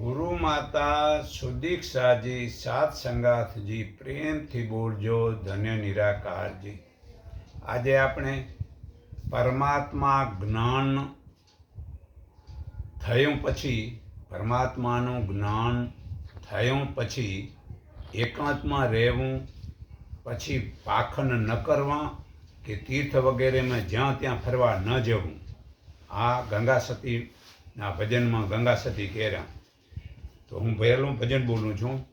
ગુરુ માતા સુદીક્ષાજી, સાત સંગાથજી, પ્રેમથી બોલજો, ધન્ય નિરાકારજી. આજે આપણે પરમાત્મા જ્ઞાન થયું પછી, પરમાત્માનું જ્ઞાન થયું પછી, એકાંતમાં રહેવું, પછી પાખન ન કરવા કે તીર્થ વગેરેમાં જ્યાં ત્યાં ફરવા ન જવું. આ ગંગા સતીના ભજનમાં ગંગા સતી કહેરા તો હું પહેલું ભજન બોલું છું.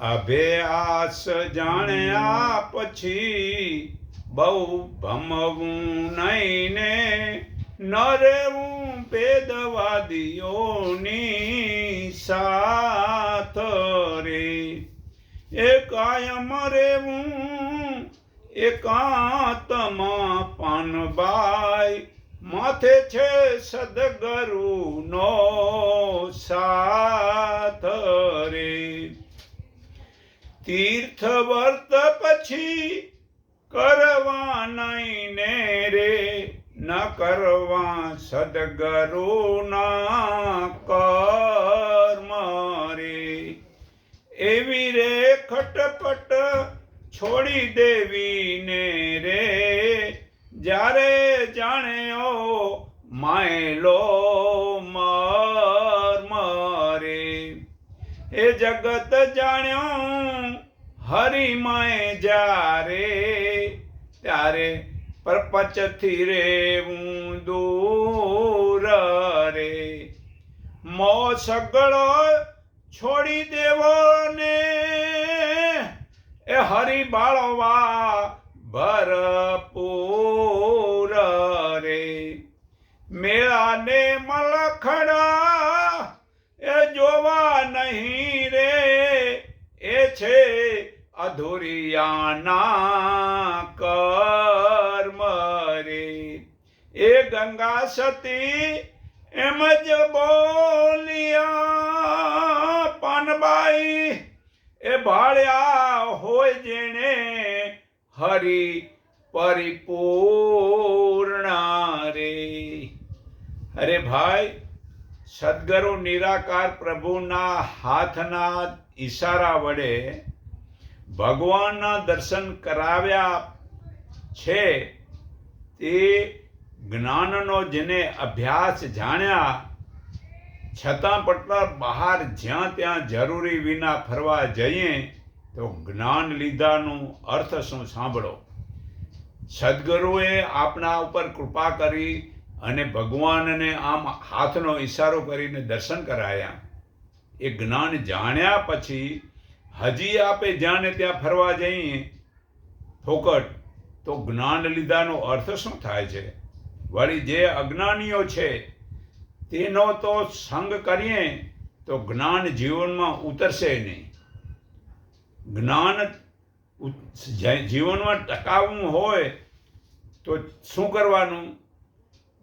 અભ્યાસ જાણ્યા પછી બહુ ભમવું નહીં ને ન રહેવું ભેદવાદીઓની સાથ રે. એ કાયમ રહેવું એકાંતમાં પાનબાઈ માથે છે સદગરુનો સાથ રે. તીર્થ વર્ત પછી કરવા ને રે, ન કરવા સદગરુના કર્મ રે. એવી રે ખટપટ છોડી દેવી ને રે જ્યારે જાણ્યો માયલો મર એ જગત જાણ્યો હરિમય જ્યારે, ત્યારે પરપચથી રેવું દૂર રે. મો સગળો છોડી દેવો ને, એ હરિ બાળવા ભરપૂર મેળાને મલખડા એ જોવા નહીં રે. એ છે અધુરિયાના કર્મ રે. એ ગંગા સતી એમ જ બોલિયા, પાનબાઈ, એ ભાળ્યા હોય જેણે હરિ પરિપૂર્ણ રે. અરે ભાઈ, સદગુરુ નિરાકાર પ્રભુના હાથના ઈશારા વડે ભગવાનના દર્શન કરાવ્યા છે, તે જ્ઞાનનો જેને અભ્યાસ જાણ્યા, છતાં પણ બહાર જ્યાં ત્યાં જરૂરી વિના ફરવા જઈએ, તો જ્ઞાન લીધાનું અર્થ શું સાંભળો? સદગુરુએ આપણા ઉપર કૃપા કરી અને ભગવાનને આમ હાથનો ઈશારો કરીને દર્શન કરાયા. એ જ્ઞાન જાણ્યા પછી હજી આપે જ્યાં ત્યાં ફરવા જઈએ, ફોકટ, તો જ્ઞાન લીધાનો અર્થ શું થાય છે? વળી જે અજ્ઞાનીઓ છે, તેનો તો સંગ કરીએ, તો જ્ઞાન જીવનમાં ઉતરશે નહીં. જ્ઞાન જીવનમાં ટકાવવું હોય, તો શું કરવાનું?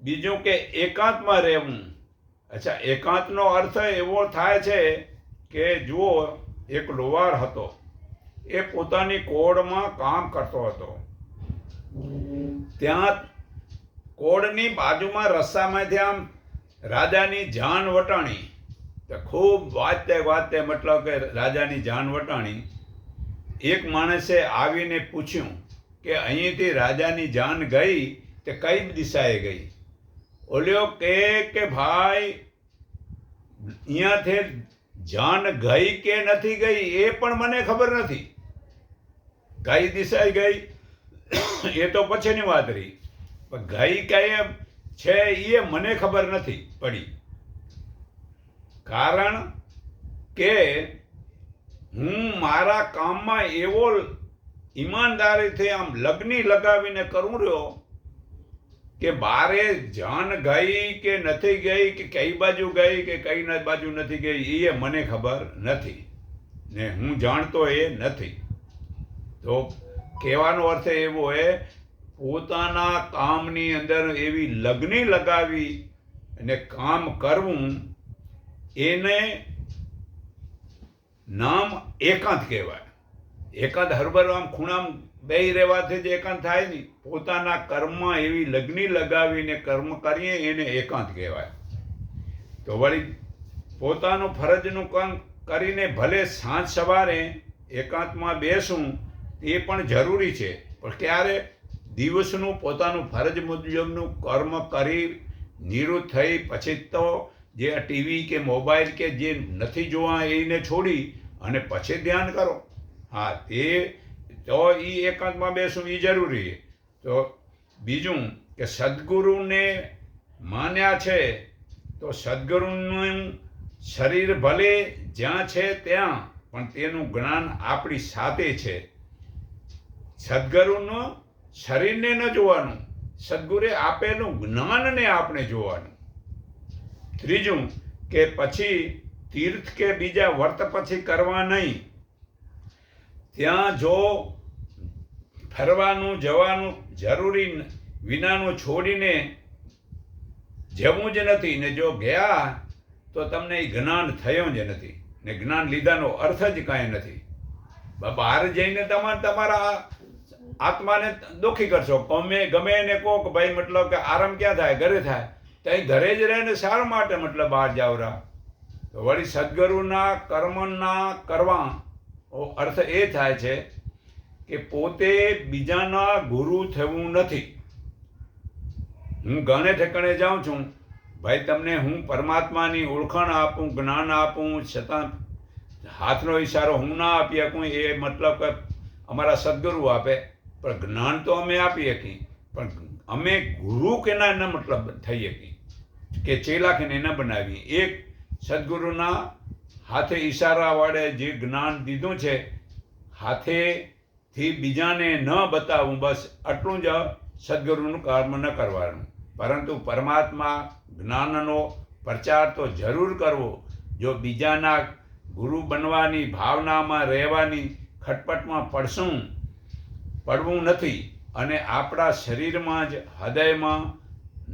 બીજું કે એકાંતમાં રહેવું. અચ્છા, એકાંતનો અર્થ એવો થાય છે કે જુઓ, એક લોહાર હતો. એ પોતાની કોડમાં કામ કરતો હતો. ત્યાં કોડની બાજુમાં રસ્તામાંથી આમ રાજાની જાન વટાણી. તો ખૂબ વાતે વાતે મતલબ કે રાજાની જાન વટાણી. એક માણસે આવીને પૂછ્યું કે અહીંથી રાજાની જાન ગઈ તે કઈ દિશાએ ગઈ? ઓલ્યો કે કે ભાઈ અહીંયાથી જાન ગઈ કે નથી ગઈ એ પણ મને ખબર નથી. કઈ દિશાઈ ગઈ, એ તો પછીની વાત રહી. પણ ગઈ કઈ છે એ મને ખબર નથી પડી. કારણ કે હું મારા કામમાં એવો ઈમાનદારીથી આમ લગ્ની લગાવીને કરું રહ્યો કે બારે જાન ગઈ કે નથી ગઈ, કે કઈ બાજુ ગઈ કે કઈ બાજુ નથી ગઈ એ મને ખબર નથી. ને હું જાણતો એ નથી. તો કહેવાનો અર્થ એવો એ પોતાના કામની અંદર એવી લગ્ની લગાવી અને કામ કરવું, એને નામ એકાંત કહેવાય. એકાંત હરબર આમ ખૂણામ બેહી રહેવાથી જ એકાંત થાય નહીં. પોતાના કર્મમાં એવી લગ્ની લગાવીને કર્મ કરીએ એને એકાંત કહેવાય. તો વળી પોતાનું ફરજનું કામ કરીને ભલે સાંજ સવારે એકાંતમાં બેસું એ પણ જરૂરી છે. પણ ક્યારે દિવસનું પોતાનું ફરજ મુજબનું કર્મ કરી નિવૃત્ત થઈ, પછી તો જે ટીવી કે મોબાઈલ કે જે નથી જોવા એને છોડી અને પછી ધ્યાન કરો. હા, તે તો એ એકાંતમાં બેસવું એ જરૂરી. તો બીજું કે સદગુરુને માન્યા છે, તો સદગુરુનું શરીર ભલે જ્યાં છે ત્યાં, પણ તેનું જ્ઞાન આપણી સાથે છે. સદગુરુનું શરીરને ન જોવાનું સદગુરે આપેલું જ્ઞાનને આપણે જોવાનું. ત્રીજું કે પછી તીર્થ કે બીજા વર્ત પછી કરવા નહીં. ત્યાં જો ફરવાનું, જવાનું જરૂરી વિનાનું છોડીને જવું જ નથી ને જો ગયા, તો તમને એ જ્ઞાન થયું જ નથી ને જ્ઞાન લીધાનો અર્થ જ કાંઈ નથી. બહાર જઈને તમારે, તમારા આત્માને દુઃખી કરશો. ગમે ગમે એને કહો કે ભાઈ મતલબ કે આરામ ક્યાં થાય? ઘરે થાય. તો એ ઘરે જ રહે ને સારા માટે મતલબ બહાર જાવરા તો વળી સદગુરુના કર્મના કરવા અર્થ એ થાય છે કે પોતે બીજાના ગુરુ થવું નથી. હું ગણે ઠેકાણે જાઉં છું. ભાઈ, તમને હું પરમાત્માની ઓળખાણ આપું, જ્ઞાન આપું, છતાં હાથનો ઈશારો હું ના આપી શકું, એ મતલબ કે અમારા સદગુરુ આપે. પણ જ્ઞાન તો અમે આપી શકીએ. પણ અમે ગુરુ કેના એના મતલબ થઈ શકીએ કે ચેલા કે ન બનાવીએ. એક સદગુરુના હાથે ઈશારા વડે જે જ્ઞાન દીધું છે, હાથેથી બીજાને ન બતાવવું બસ આટલું જ સદગુરુનું કર્મ ન કરવાનું. પરંતુ પરમાત્મા જ્ઞાનનો પ્રચાર તો જરૂર કરવો. જો બીજાના ગુરુ બનવાની ભાવનામાં રહેવાની ખટપટમાં પડશું, પડવું નથી અને આપણા શરીરમાં જ હૃદયમાં,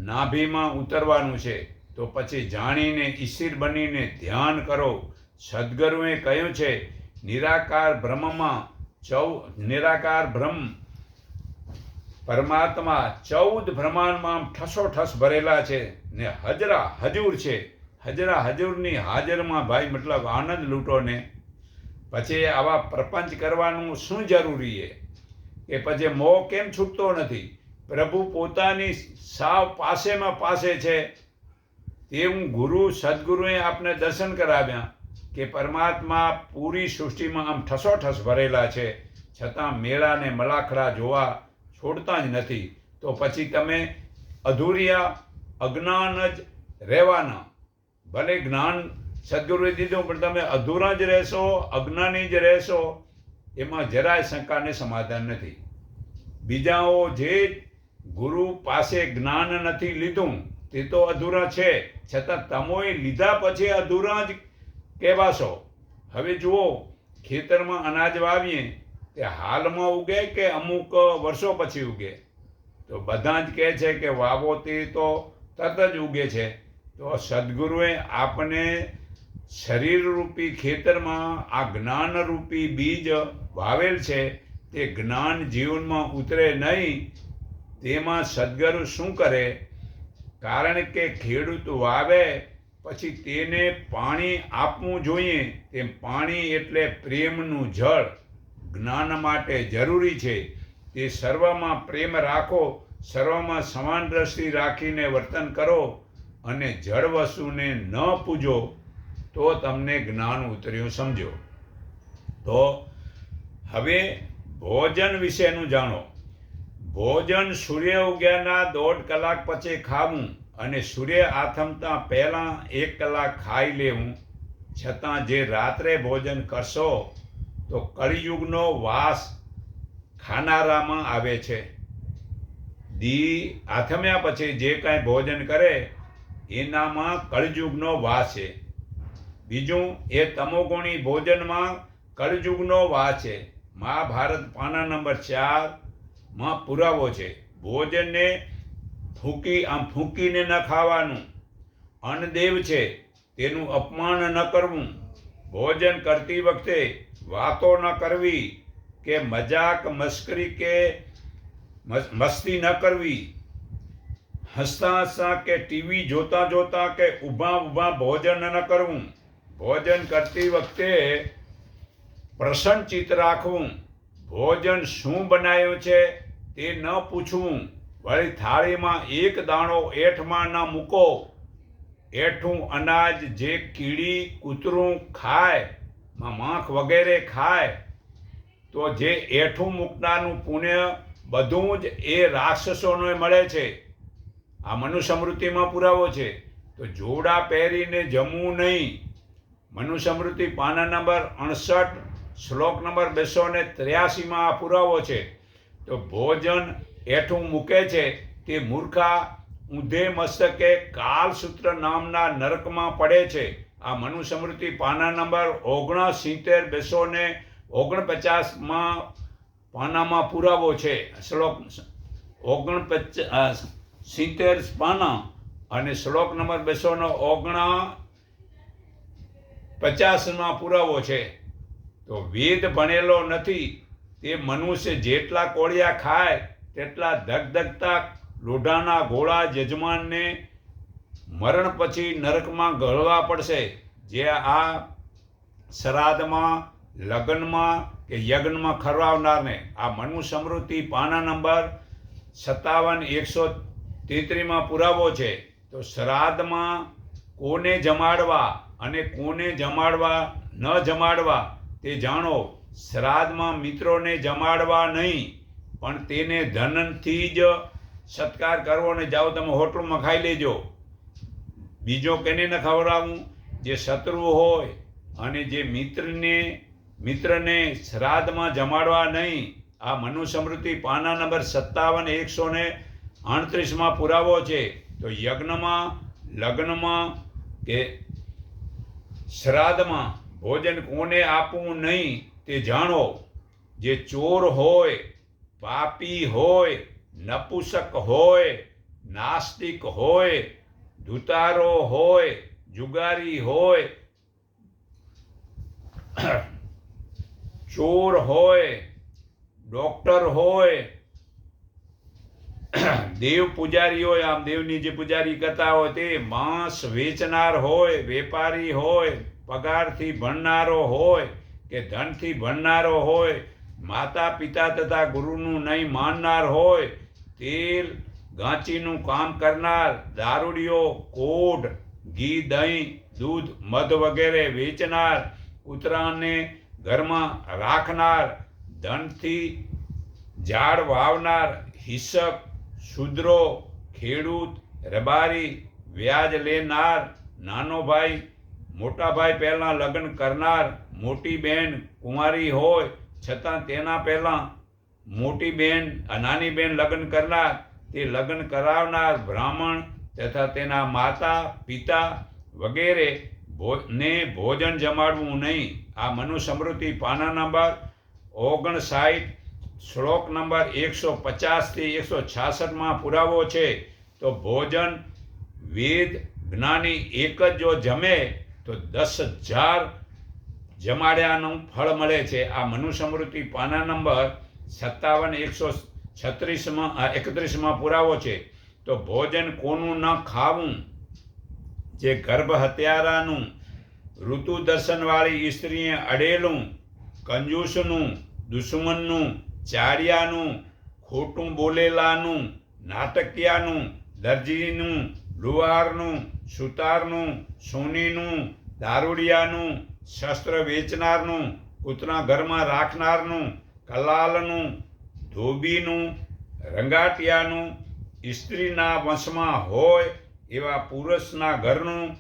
નાભીમાં ઉતરવાનું છે તો પછી જાણીને ઈશ્વર બનીને ધ્યાન કરો. સદગુરુએ કહ્યું છે, નિરાકાર બ્રહ્મમાં ચૌ, નિરાકાર બ્રહ્મ, પરમાત્મા ચૌદ બ્રહ્માંડમાં ઠસોઠસ ભરેલા છે ને હજરા હજુર છે. હજરા હજુરની હાજરમાં ભાઈ મતલબ આનંદ લૂંટો ને. પછી આવા પ્રપંચ કરવાનું શું જરૂરી છે? કે પછી મોહ કેમ છૂટતો નથી? પ્રભુ પોતાની સાવ પાસેમાં પાસે છે. તેવું ગુરુ સદગુરુએ આપને દર્શન કરાવ્યા કે પરમાત્મા પૂરી સૃષ્ટિમાં આમ ઠસોઠસ ભરેલા છે. છતાં મેળાને મલાખડા જોવા છોડતા જ નથી. તો પછી તમે અધૂરિયા અજ્ઞાન જ રહેવાના. ભલે જ્ઞાન સદગુરુએ દીધું, પણ તમે અધૂરા જ રહેશો, અજ્ઞાની જ રહેશો. એમાં જરાય શંકાને સમાધાન નથી. બીજાઓ જે ગુરુ પાસે જ્ઞાન નથી લીધું તે તો અધૂરા છે. છતાં તમોએ લીધા પછી અધૂરા જ કહેવાશો. હવે જુઓ, ખેતરમાં અનાજ વાવીએ, તે હાલમાં ઉગે કે અમુક વર્ષો પછી ઉગે? તો બધા જ કહે છે કે વાવો તે તો તરત જ ઉગે છે. તો સદગુરુએ આપને શરીરરૂપી ખેતરમાં આ જ્ઞાનરૂપી બીજ વાવેલ છે, તે જ્ઞાન જીવનમાં ઉતરે નહીં. તેમાં સદગુરુ શું કરે? કારણ કે ખેડૂત વાવે, પછી તેને પાણી આપવું જોઈએ. તેમ પાણી એટલે પ્રેમનું જળ. જ્ઞાન માટે જરૂરી છે. તે સર્વમાં પ્રેમ રાખો, સર્વમાં સમાન દ્રષ્ટિ રાખીને વર્તન કરો અને જળ વસ્તુને ન પૂજો, તો તમને જ્ઞાન ઉતર્યું સમજો. તો હવે ભોજન વિશેનું જાણો. ભોજન સૂર્ય ઉગ્યાના દોઢ કલાક પછી ખાવું અને સૂર્ય આથમતા પહેલાં એક કલાક ખાઈ લેવું. છતાં જે રાત્રે ભોજન કરશો, તો કળિયુગનો વાસ ખાનારામાં આવે છે. દી આથમ્યા પછી જે કાંઈ ભોજન કરે, એનામાં કળયુગનો વાસ છે. બીજું, એ તમોગુણી ભોજનમાં કળિયુગનો વાસ છે. મહાભારત પાના નંબર ચાર માં પુરાવો છે. ભોજનને ફૂંકી, આમ ફૂંકીને ન ખાવાનું. અન્નદેવ છે, તેનું અપમાન ન કરવું. ભોજન કરતી વખતે વાતો ન કરવી કે મજાક મસ્કરી કે મસ- મસ્તી ન કરવી. હસતા હસતા કે ટીવી જોતા જોતા કે ઊભા ઊભા ભોજન ન કરવું. ભોજન કરતી વખતે પ્રસન્નચિત્ત રાખવું. ભોજન શું બનાવ્યું છે? તે ન પૂછવું. વળી થાળીમાં એક દાણો એઠમાં ન મૂકો. એઠું અનાજ જે કીડી, કૂતરું ખાય માખ વગેરે ખાય, તો જે એઠું મૂકનારનું પુણ્ય બધું જ એ રાક્ષસોને મળે છે. આ મનુસ્મૃતિમાં પુરાવો છે. તો જોડા પહેરીને જમવું નહીં. મનુસ્મૃતિ પાના નંબર અણસઠ, શ્લોક નંબર બસો ને ત્ર્યાસીમાં આ પુરાવો છે. તો ભોજન એઠું મૂકે છે તે મૂર્ખા ઊંધે મસ્તકે કાલસૂત્ર નામના નરકમાં પડે છે. આ મનુસ્મૃતિ પાના નંબર ઓગણસિત્તેર બસો ને ઓગણપચાસમાં પાનામાં પુરાવો છે. શ્લોક ઓગણપચાસ સિત્તેર પાના અને શ્લોક નંબર બસો ને ઓગણા પચાસમાં પુરાવો છે. તો વેદ ભણેલો નથી. તે મનુષ્ય જેટલા કોળિયા ખાય, તેટલા ધગધગતા લોઢાના ઘોળા યજમાનને મરણ પછી નરકમાં ગળવા પડશે. જે આ શ્રાદ્ધમાં, લગ્નમાં કે યજ્ઞમાં ખરવાવનારને, આ મનુ સમૃદ્ધિ પાના નંબર સત્તાવન એકસો તેત્રીમાં પુરાવો છે. તો શ્રાદ્ધમાં કોને જમાડવા અને કોને જમાડવા ન જમાડવા તે જાણો. શ્રાદ્ધમાં મિત્રોને જમાડવા નહીં, પણ તેને ધનથી જ સત્કાર કરવો ને જાઓ તમે હોટલમાં ખાઈ લેજો. બીજો કેને ન ખવડાવવું જે શત્રુ હોય અને જે મિત્રને મિત્રને શ્રાદ્ધમાં જમાડવા નહીં, આ મનુસ્મૃતિ પાના નંબર સત્તાવન, એકસો ને અડત્રીસમાં પુરાવો છે. તો યજ્ઞમાં, લગ્નમાં કે શ્રાદ્ધમાં ભોજન કોને આપવું નહીં તે જાણો, જે ચોર હોય, પાપી હોય, નપુસક હોય, નાસ્તિક હોય, ધુતારો હોય, જુગારી હોય, ચોર હોય, ડોક્ટર હોય, દેવ પૂજારી હોય, આમ દેવની જે પૂજારી કરતા હોય તે માંસ વેચનાર હોય, વેપારી હોય, પગારથી ભણનારો હોય કે ધનથી ભણનારો હોય માતા પિતા તથા ગુરુનું નહીં માનનાર હોય, તેલ ગાંચીનું કામ કરનાર દારૂડીઓ કોઢ, ઘી, દહીં, દૂધ, મધ વગેરે વેચનાર, કૂતરાને ઘરમાં રાખનાર, ધનથી ઝાડ વાવનાર, હિસક શુદ્રો ખેડૂત, રબારી, વ્યાજ લેનાર, નાનો ભાઈ, મોટા ભાઈ પહેલાં લગ્ન કરનાર મોટી બહેન કુંવારી હોય, છતાં તેના પહેલાં મોટી બહેન નાની બહેન લગ્ન કરનાર, તે લગ્ન કરાવનાર બ્રાહ્મણ તથા તેના માતા, પિતા વગેરે ને ભોજન જમાડવું નહીં. આ મનુસ્મૃતિ પાના નંબર ઓગણસાઠ, શ્લોક નંબર એકસો પચાસથી એકસો છાસઠમાં પુરાવો છે. તો ભોજન, વેદ, જ્ઞાની એક જ જો જમે, તો દસ હજાર જમાડ્યાનું ફળ મળે છે. આ મનુસ્મૃતિ પાના નંબર સત્તાવન, એકસો છત્રીસમાં એકત્રીસમાં પુરાવો છે. તો ભોજન કોનું ન ખાવું? જે ગર્ભ હત્યારાનું ઋતુ દર્શનવાળી સ્ત્રીએ અડેલું, કંજૂસનું, દુશ્મનનું ચાડિયાનું ખોટું બોલેલાનું, નાટકિયાનું, દરજીનું, લુહારનું, સુતારનું, સોનીનું, દારૂડિયાનું શસ્ત્ર વેચનારનું, કૂતરા ઘરમાં રાખનારનું, કલાલનું, ધોબીનું, રંગાટિયાનું સ્ત્રીના વંશમાં હોય એવા પુરુષના ઘરનું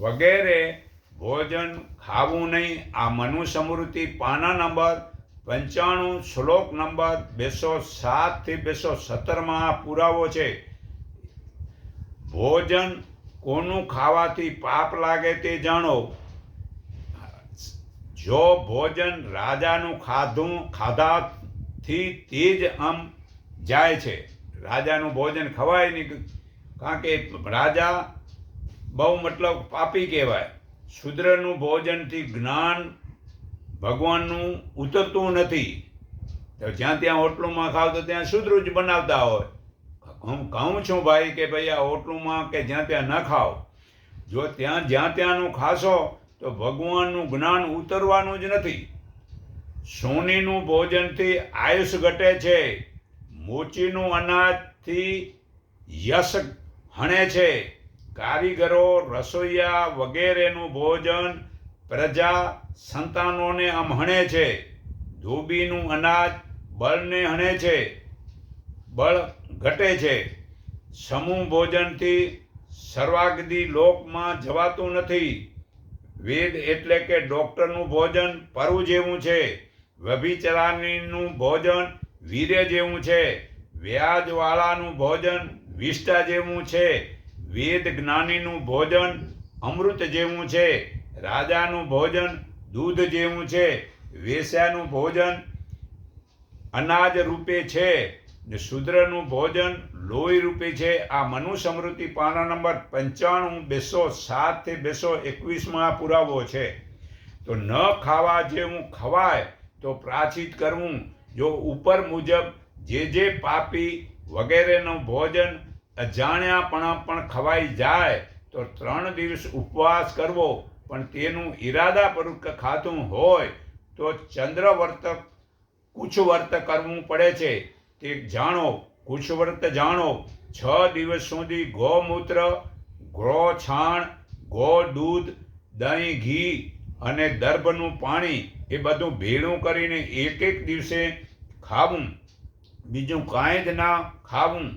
વગેરે ભોજન ખાવું નહીં. આ મનુ સમૃદ્ધિ પાના નંબર પંચાણું, શ્લોક નંબર બેસો સાતથી બેસો સત્તરમાં આ પુરાવો છે. ભોજન કોનું ખાવાથી પાપ લાગે તે જાણો. જો ભોજન રાજાનું ખાધું, ખાધાથી તે જ આમ જાય છે. રાજાનું ભોજન ખવાય નહીં, કારણ કે રાજા બહુ મતલબ પાપી કહેવાય. શુદ્રનું ભોજનથી જ્ઞાન ભગવાનનું ઉતરતું નથી. તો જ્યાં ત્યાં હોટલોમાં ખાવ તો ત્યાં શુદ્ર જ બનાવતા હોય. હું કહું છું ભાઈ કે ભાઈ આ હોટલોમાં કે જ્યાં ત્યાં ન ખાઓ જો ત્યાં જ્યાં ત્યાંનું ખાશો તો ભગવાનનું જ્ઞાન ઉતરવાનું જ નથી. સોનીનું ભોજનથી આયુષ ઘટે છે. મોચીનું અનાજથી યશ હણે છે. કારીગરો, રસોઈયા વગેરેનું ભોજન પ્રજા સંતાનોને હણે છે. ધોબીનું અનાજ બળને હણે છે. બળ ઘટે છે. સમૂહ ભોજનથી સર્વાગદી લોકમાં જવાતું નથી. વેદ એટલે કે ડૉક્ટરનું ભોજન પરુ જેવું છે. વ્યભિચરાનીનું ભોજન વીર્ય જેવું છે. વ્યાજવાળાનું ભોજન વિષ્ટા જેવું છે. વેદ જ્ઞાનીનું ભોજન અમૃત જેવું છે. રાજાનું ભોજન દૂધ જેવું છે. વેશ્યાનું ભોજન અનાજ રૂપે છે. શૂદ્રનું ભોજન લોહી રૂપે છે. આ મનુ સમૃદ્ધિ પાના નંબર પંચાણું, બેસો સાતથી બેસો એકવીસમાં પુરાવો છે. તો ન ખાવા જેવું ખવાય તો પ્રાચિત કરવું. જો ઉપર મુજબ જે જે પાપી વગેરેનું ભોજન અજાણ્યાપણા પણ ખવાઈ જાય તો ત્રણ દિવસ ઉપવાસ કરવો. પણ તેનું ઈરાદાપૂર્વક ખાતું હોય તો ચંદ્રવર્ત કુછવર્ત કરવું પડે છે. તે જાણો કુશવ્રત જાણો, છ દિવસ સુધી ગૌમૂત્ર, ગો છાણ, ગો દૂધ, દહીં, ઘી અને દર્ભનું પાણી એ બધું ભેળું કરીને એક એક દિવસે ખાવું. બીજું કાંઈ જ ના ખાવું.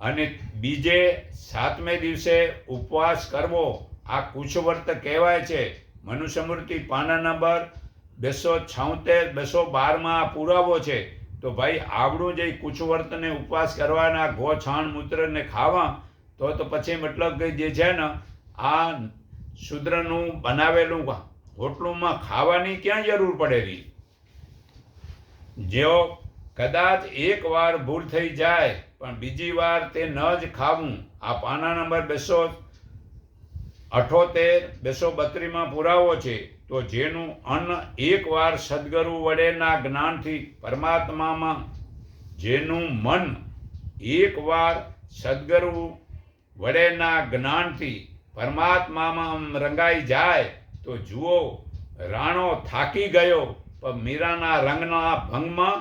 અને બીજે સાતમે દિવસે ઉપવાસ કરવો. આ કુશવર્ત કહેવાય છે. મનુસ્મૃતિ પાના નંબર બેસો છોતેર, બસો બારમાં પુરાવો છે. તો ભાઈ, આવડું જે કુશવર્તને ઉપવાસ કરવાના, ગો, છાણ, મૂત્રને ખાવા, તો તો પછી મતલબ કે જે છે ને, આ શુદ્રનું બનાવેલું હોટલોમાં ખાવાની ક્યાં જરૂર પડેલી? જેઓ કદાચ એક વાર ભૂલ થઈ જાય, પણ બીજી વાર તે ન જ ખાવું. આ પાના નંબર બેસો અઠોતેર, બેસો બત્રીમાં પુરાવો છે. તો જેનું અન્ન એકવાર સદગુરુ વડેના જ્ઞાનથી પરમાત્મામાં, જેનું મન એકવાર સદગુરુ વડેના જ્ઞાનથી પરમાત્મામાં રંગાઈ જાય, તો જુઓ, રાણો થાકી ગયો, પણ મીરાના રંગના ભંગમાં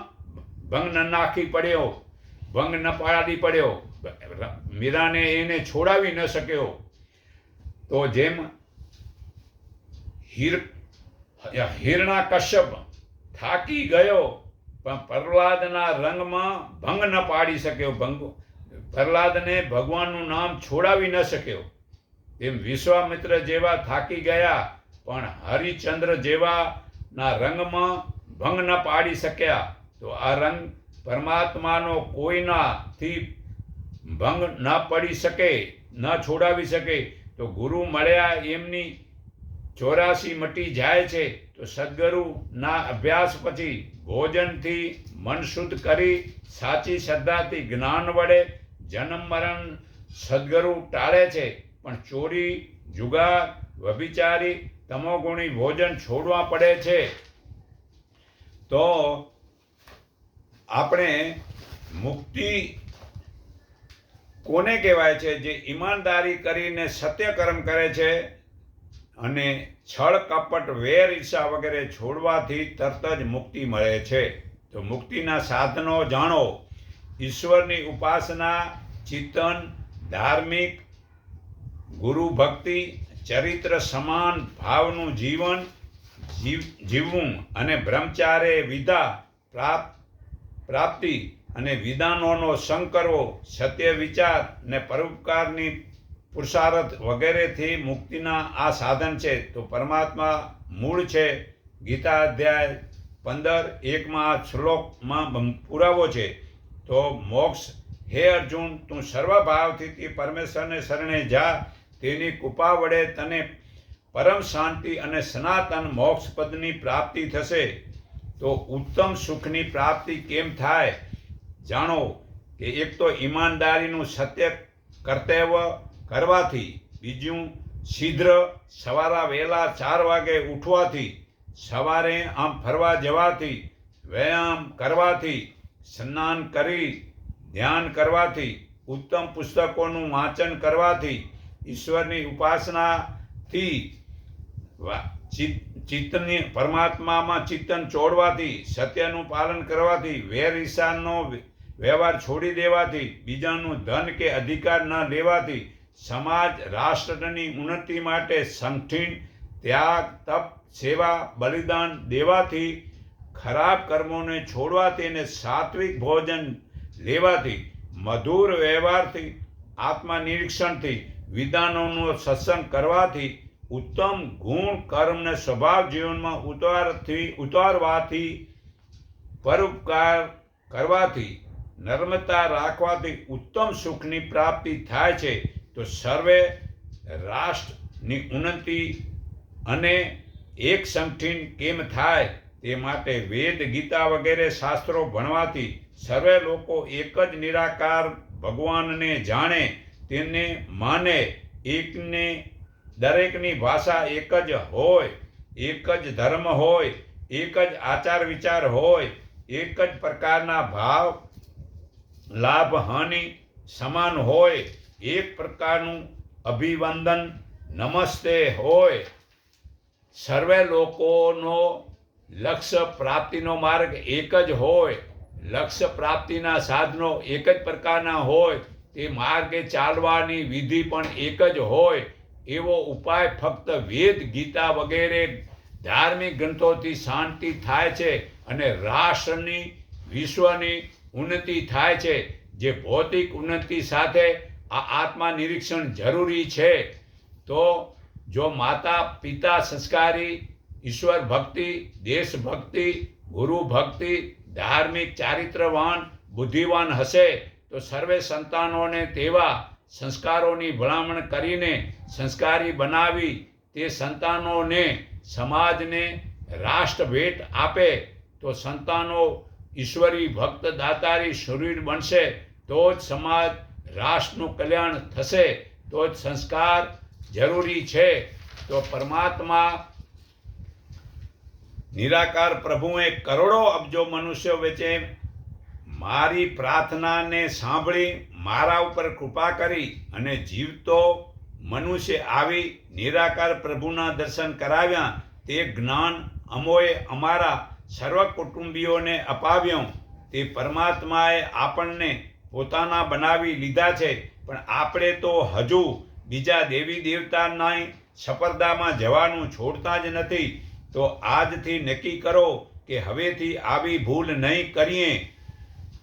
ભંગ ન નાખી પડ્યો, ભંગ ન પાડી પડ્યો, મીરાને એને છોડાવી ન શક્યો. તો જેમ હીર હિરણા કશ્યપ થાકી ગયો, પણ પ્રહલાદના રંગમાં ભંગ ન પાડી શક્યો. ભંગ, પ્રહલાદને ભગવાનનું નામ છોડાવી ન શક્યો. એમ વિશ્વામિત્ર જેવા થાકી ગયા, પણ હરિચંદ્ર જેવા ના રંગમાં ભંગ ન પાડી શક્યા. તો આ રંગ પરમાત્માનો કોઈનાથી ભંગ ન પડી શકે, ન છોડાવી શકે. તો ગુરુ મળ્યા એમની ચોરાસી મટી જાય છે, તો સદગુરુના અભ્યાસ પછી ભોજનથી મન શુદ્ધ કરી સાચી શ્રદ્ધાથી જ્ઞાન વડે જન્મ મરણ સદગુરુ ટાળે છે. પણ ચોરી, જુગાર, વ્યભિચારી તમોગુણી ભોજન છોડવા પડે છે. તો આપણે મુક્તિ કોને કહેવાય છે? જે ઈમાનદારી કરીને સત્યકર્મ કરે છે અને છળ કપટ વેર ઈર્ષા વગેરે છોડવાથી તરત જ મુક્તિ મળે છે. તો મુક્તિના સાધનો જાણો. ઈશ્વરની ઉપાસના, ચિંતન, ધાર્મિક, ગુરુ ભક્તિ, ચરિત્ર સમાન ભાવનું જીવન, જીવ, જીવવું અને બ્રહ્મચાર્ય વિધા પ્રાપ્ત, પ્રાપ્તિ અને વિધાનોનો સંગ કરવો સત્ય વિચાર ને પરોપકારની પુરુષાર્થ વગેરેથી મુક્તિના આ સાધન છે, તો પરમાત્મા મૂળ છે. ગીતા અધ્યાય પંદર એકમાં શ્લોકમાં પુરાવો છે, તો મોક્ષ, હે અર્જુન, તું સર્વભાવથી પરમેશ્વરને શરણે જા. તેની કૃપા વડે તને પરમ શાંતિ અને સનાતન મોક્ષ પદની પ્રાપ્તિ થશે. તો ઉત્તમ સુખની પ્રાપ્તિ કેમ થાય? જાણો કે એક તો ઈમાનદારીનું સત્ય કર્તવ્ય કરવાથી બીજું શીઘ્ર સવારા વહેલા ચાર વાગે ઉઠવાથી સવારે આમ ફરવા જવાથી, વ્યાયામ કરવાથી, સ્નાન કરી, ધ્યાન કરવાથી, ઉત્તમ પુસ્તકોનું વાંચન કરવાથી, ઈશ્વરની ઉપાસનાથી ચિત્તની, પરમાત્મામાં ચિત્તન ચોડવાથી, સત્યનું પાલન કરવાથી, વેર ઈશાનનો વ્યવહાર છોડી દેવાથી, બીજાનું ધન કે અધિકાર ન લેવાથી સમાજ રાષ્ટ્રની ઉન્નતિ માટે સંઠીન ત્યાગ, તપ, સેવા, બલિદાન દેવાથી, ખરાબ કર્મોને છોડવાથી અને સાત્વિક ભોજન લેવાથી, મધુર વ્યવહારથી, આત્મનિરીક્ષણથી, વિધાનોનો સત્સંગ કરવાથી, ઉત્તમ ગુણ કર્મને સ્વભાવ જીવનમાં ઉતારથી, ઉતારવાથી, પરોપકાર કરવાથી, નર્મતા રાખવાથી ઉત્તમ સુખની પ્રાપ્તિ થાય છે. તો સર્વે રાષ્ટ્રની ઉન્નતિ અને એક સંઠીન કેમ થાય તે માટે વેદ, ગીતા વગેરે શાસ્ત્રો ભણવાથી સર્વે લોકો એક જ નિરાકાર ભગવાનને જાણે, તેને માને, એકને દરેકની ભાષા એક જ હોય, એક જ ધર્મ હોય, એક જ આચાર વિચાર હોય, એક જ પ્રકારના ભાવ, લાભ, હાનિ સમાન હોય એક પ્રકારનું અભિવંદન, નમસ્તે હોય. સર્વે લોકોનો લક્ષ્ય પ્રાપ્તિનો માર્ગ એક જ હોય. લક્ષ્ય પ્રાપ્તિના સાધનો એક જ પ્રકારના હોય. તે માર્ગે ચાલવાની વિધિ પણ એક જ હોય. એવો ઉપાય ફક્ત વેદ, ગીતા વગેરે ધાર્મિક ગ્રંથોથી શાંતિ થાય છે અને રાષ્ટ્રની વિશ્વની ઉન્નતિ થાય છે. જે ભૌતિક ઉન્નતિ સાથે આ આત્મા નિરીક્ષણ જરૂરી છે, તો જો માતા, પિતા, સંસ્કારી, ઈશ્વર ભક્તિ દેશભક્તિ ગુરુ ભક્તિ, ધાર્મિક, ચારિત્રવાન, બુદ્ધિવાન હશે, તો સર્વે સંતાનોને તેવા સંસ્કારોની ભલામણ કરીને સંસ્કારી બનાવી તે સંતાનોને સમાજને રાષ્ટ્ર ભેટ આપે, તો સંતાનો ઈશ્વરી ભક્ત દાતારી શરીર બનશે, તો જ સમાજ રાષ્ટ્રનું કલ્યાણ થશે તો જ સંસ્કાર જરૂરી છે. તો પરમાત્મા નિરાકાર પ્રભુએ કરોડો અબજો મનુષ્યો વચ્ચે મારી પ્રાર્થનાને સાંભળી મારા ઉપર કૃપા કરી અને જીવતો મનુષ્ય આવી નિરાકાર પ્રભુના દર્શન કરાવ્યા તે જ્ઞાન અમોએ અમારા સર્વ કુટુંબીઓને અપાવ્યું. તે પરમાત્માએ આપણને પોતાના બનાવી લીધા છે. પણ આપણે તો હજુ બીજા દેવી દેવતાના સપર્દામાં જવાનું છોડતા જ નથી. તો આજથી નક્કી કરો કે હવેથી આવી ભૂલ નહીં કરીએ.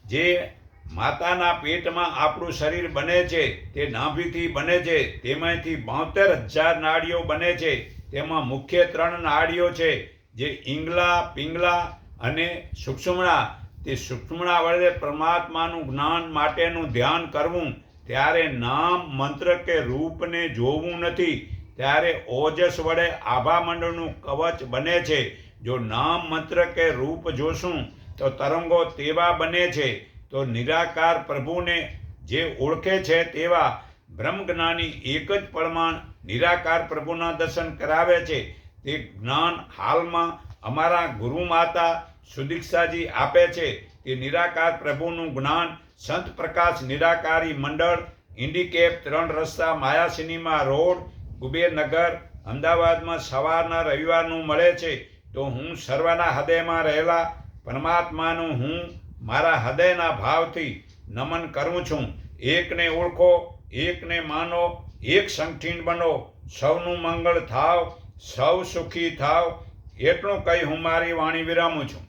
જે માતાના પેટમાં આપણું શરીર બને છે, તે નાભીથી બને છે, તેમાંથી બોતેર હજાર નાળીઓ બને છે. તેમાં મુખ્ય ત્રણ નાળીઓ છે, જે ઈંગલા, પિંગલા અને સુક્ષ્મણા તે સુક્ષ્મણા વડે પરમાત્માનું જ્ઞાન માટેનું ધ્યાન કરવું, ત્યારે નામ મંત્ર કે રૂપને જોવું નથી, ત્યારે ઓજસ વડે આભામંડળનું કવચ બને છે. જો નામ મંત્ર કે રૂપ જોશું, તો તરંગો તેવા બને છે. તો નિરાકાર પ્રભુને જે ઓળખે છે તેવા બ્રહ્મજ્ઞાની એક જ પરમાણ નિરાકાર પ્રભુના દર્શન કરાવે છે. તે જ્ઞાન હાલમાં અમારા ગુરુ માતા સુદીક્ષાજી આપે છે તે નિરાકાર પ્રભુનું જ્ઞાન સંત પ્રકાશ નિરાકારી મંડળ, ઇન્ડિકેપ ત્રણ રસ્તા, માયા સિનેમા રોડ, કુબેરનગર, અમદાવાદમાં સવારના રવિવારનું મળે છે તો હું સર્વના હૃદયમાં રહેલા પરમાત્માનું હું મારા હૃદયના ભાવથી નમન કરું છું. એકને ઓળખો, એકને માનો, એક સંઠીન બનો. સૌનું મંગળ થાવ, સૌ સુખી થાવ. એટલું કહી હું મારી વાણી વિરામું છું.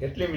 કેટલી મિનિટ